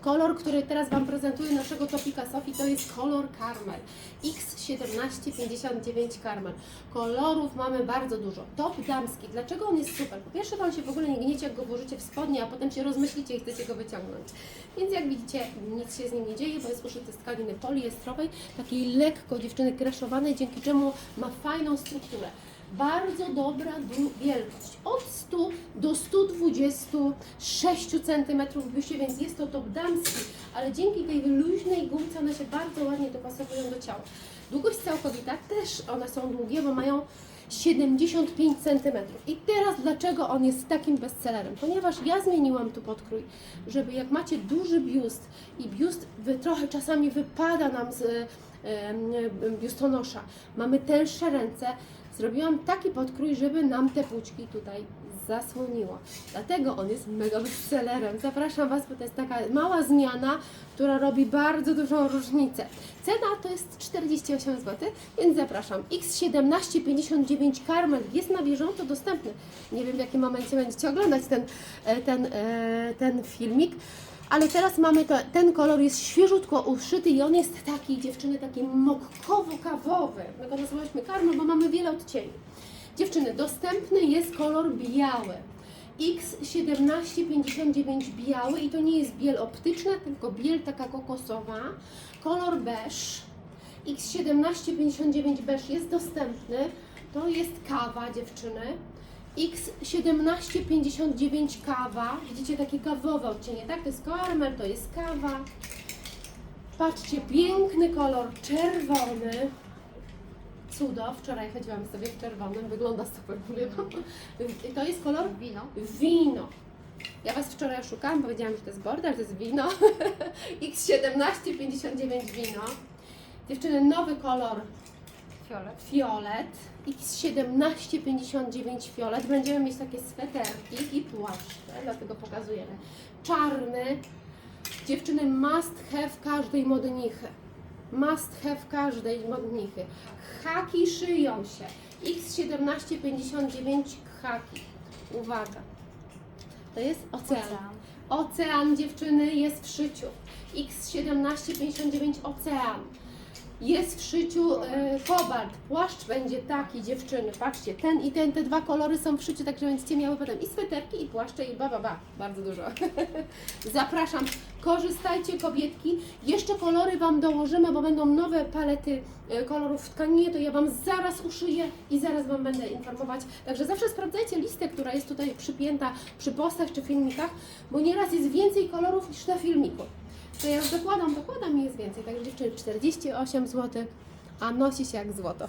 Kolor, który teraz Wam prezentuję naszego topika Sofii, to jest kolor Carmel. X1759 Carmel. Kolorów mamy bardzo dużo. Top damski. Dlaczego on jest super? Po pierwsze, Wam się w ogóle nie gniecie, jak go włożycie w spodnie, a potem się rozmyślicie i chcecie go wyciągnąć. Więc jak widzicie, nic się z nim nie dzieje, bo jest uszyty z tkaniny poliestrowej, takiej lekko dziewczyny kreszowanej, dzięki czemu ma fajną strukturę. Bardzo dobra wielkość. Od 100 do 126 cm w więc jest to top damski, ale dzięki tej luźnej gumce one się bardzo ładnie dopasowują do ciała. Długość całkowita też one są długie, bo mają 75 cm. I teraz dlaczego on jest takim bestsellerem? Ponieważ ja zmieniłam tu podkrój, żeby jak macie duży biust i biust wy, trochę czasami wypada nam z biustonosza, mamy tęższe ręce, zrobiłam taki podkrój, żeby nam te płuczki tutaj zasłoniło. Dlatego on jest mega bestsellerem. Zapraszam Was, bo to jest taka mała zmiana, która robi bardzo dużą różnicę. Cena to jest 48 zł, więc zapraszam. X1759 Carmel jest na bieżąco dostępny. Nie wiem w jakim momencie będziecie oglądać ten, e, ten, e, ten filmik. Ale teraz mamy to, ten kolor jest świeżutko uszyty i on jest taki, dziewczyny, taki mokkowo-kawowy. My go nazwałyśmy karmel, bo mamy wiele odcieni. Dziewczyny, dostępny jest kolor biały. X1759 biały i to nie jest biel optyczna, tylko biel taka kokosowa. Kolor beż. X1759 beż jest dostępny. To jest kawa, dziewczyny. X1759 kawa. Widzicie takie kawowe odcienie, tak? To jest karmel, to jest kawa. Patrzcie, piękny kolor czerwony. Cudo. Wczoraj chodziłam sobie w czerwonym, wygląda super. I to jest kolor Wino. wino. Ja Was wczoraj oszukałam, powiedziałam, że to jest border, to jest wino. X1759 wino. Dziewczyny, nowy kolor Fiolet. fiolet. X1759 fiolet. Będziemy mieć takie sweterki i płaszcze, dlatego pokazujemy. Czarny. Dziewczyny must have każdej modnichy. Must have każdej modnichy. Haki szyją się. X1759 haki. Uwaga. To jest ocean. Ocean. Ocean dziewczyny jest w szyciu. X1759 ocean. Jest w szyciu e. Płaszcz będzie taki dziewczyny. Patrzcie, ten i ten, te dwa kolory są w szyciu, także będziecie miały potem i sweterki, i płaszcze, i ba, ba, ba. Bardzo dużo. Zapraszam. Korzystajcie kobietki. Jeszcze kolory Wam dołożymy, bo będą nowe palety e, kolorów w tkaninie, to ja Wam zaraz uszyję i zaraz Wam będę informować. Także zawsze sprawdzajcie listę, która jest tutaj przypięta przy postach czy filmikach, bo nieraz jest więcej kolorów niż na filmiku. To ja już dokładam, dokładam i jest więcej. Także dziewczyny 48 zł, a nosi się jak złoto.